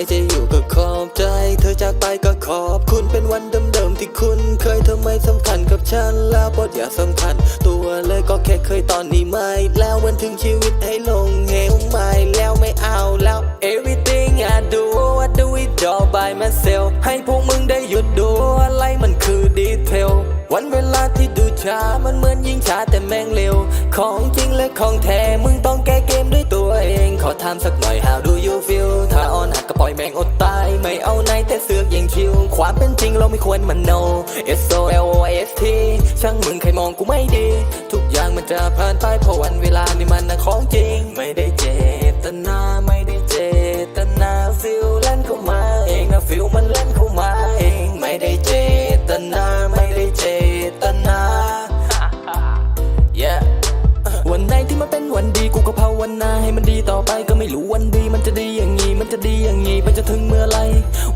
ใจ เธอจากไปก็ขอบคุณเป็นวันเดิมๆที่คุณเคยเธอไม่สำคัญกับฉันแล้วบทอย่าสำคัญ ตัวเลยก็แค่เคยตอนนี้ไม่ แล้ววันถึงชีวิตให้ลงเหวไม่แล้วไม่เอาแล้ว everything I do I do it all by myself ให้พวกมึงได้หยุดดูอะไรมันคือดีเทลวันเวลาที่ดูช้ามันเหมือนยิงช้าแต่แม่งเร็ว ของจริงและของแท้มึงต้องแก้เกมด้วยตัวเอง ขอถามสักหน่อย ควรมันโน S O L O S T ช่างมึงใครมองกูไม่ดี ทุกอย่างมันจะผ่านไปเพราะวันเวลานี่มันนะของจริง ไม่ได้เจตนาไม่ได้เจตนาฟิลเล่นเข้ามาเองนะฟิลมันเล่นเข้ามาเอง ไม่ได้เจตนาไม่ได้เจตนา yeah วันไหนที่มันเป็นวันดีกูก็ภาวนา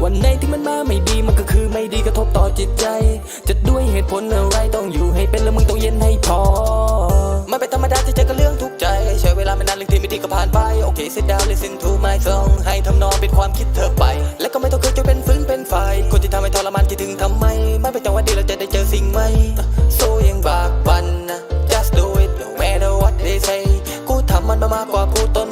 วันไหนที่มันมาไม่ดีมันก็คือไม่ดีกระทบต่อจิตใจ จะด้วยเหตุผลอะไรต้องอยู่ให้เป็นแล้วมึงต้องเย็นให้พอ มันเป็นธรรมดาที่เจอกับเรื่องทุกใจใช้เวลาไม่นานเรื่องที่ไม่ดีก็ผ่านไปโอเค sit down listen to my song ให้ทำนองเป็นความคิดเธอไป และก็ไม่ต้องเคยจะเป็นฟื้นเป็นไฟคนที่ทำให้ทรมานคิดถึงทำไมไม่เป็นจังหวะดีเราจะได้เจอสิ่งใหม่โซยังบากบันนะ just do it no matter what they say กูทำมันมามากกว่าผู้ต้น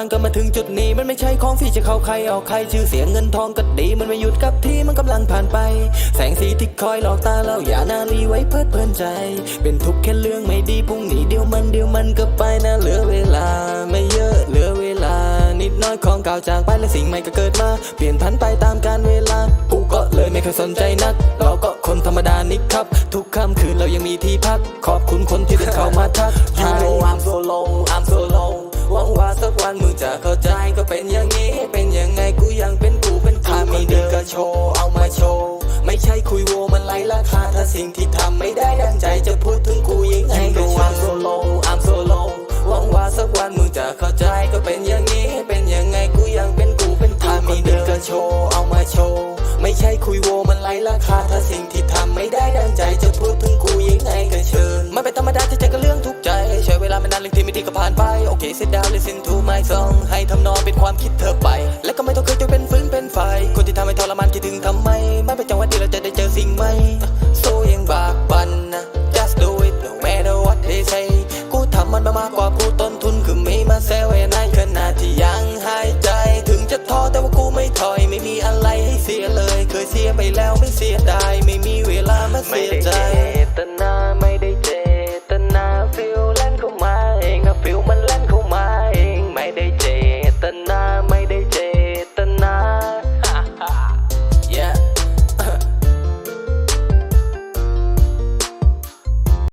างกันมาถึงจุดนี้มันไม่ใช่ของฟรีจะเข้าใครออกใครชื่อเสียงเงินทองก็ดีมันไม่หยุดกับที่มันกำลังผ่านไป แสงสีที่คอยหลอกตาเราอย่านาลีไว้เพลิดเพลินใจ เป็นทุกข์แค่เรื่องไม่ดีพรุ่งนี้เดียวมันเดียวมันก็ไปนะเหลือเวลา ไม่เยอะเหลือเวลา นิดน้อยของเก่าจากไปและสิ่งใหม่ก็เกิดมาเปลี่ยนพันไปตามกาลเวลากูก็เลยไม่เคยสนใจนัก เราก็คนธรรมดานี่ครับ ทุกค่ำคืนเรายังมีที่พัก ขอบคุณคนที่เดินเข้ามาทัก กวันมึงจะเข้าใจก็เป็นอย่างนี้ เป็นยังไงกูยังเป็นกูเป็นกูถ้ามีดินก็โชว์เอามาโชว์ ไม่ใช่คุยโวมันไรราคาถ้าสิ่งที่ทำไม่ได้ดังใจจะพูดถึงกูยังไงก็ I'm so low I'm so low หวังว่าสักวันมึงจะเข้าใจก็เป็นอย่างนี้ เป็นยังไงกูยังเป็นกูเป็นกูถ้ามีดินก็โชว์เอามาโชว์ ไม่ใช่คุยโวมันไรราคาถ้าสิ่งที่ทำไม่ได้ดังใจจะพูดถึงกูยังไงก็เชิญมันเป็นธรรมดา ก็ผ่านไปโอเค sit down listen to my song ให้ทำนองเป็นความคิดเธอไป และก็ไม่ต้องเคยจะเป็นฟืนเป็นไฟ คนที่ทำให้ทรมานคิดถึงทำไม ไม่เป็นจังหวะดีเราจะได้เจอสิ่งใหม่โซยังบากบันนะ just do it no matter what they say กูทำมันมามากกว่าผู้ต้นทุนคือมีมาแซวเอนขณะที่ยังหายใจ ถึงจะท้อแต่ว่ากูไม่ถอย ไม่มีอะไรให้เสียเลย เคยเสียไปแล้วไม่เสียดายไม่มีเวลามาเสียใจ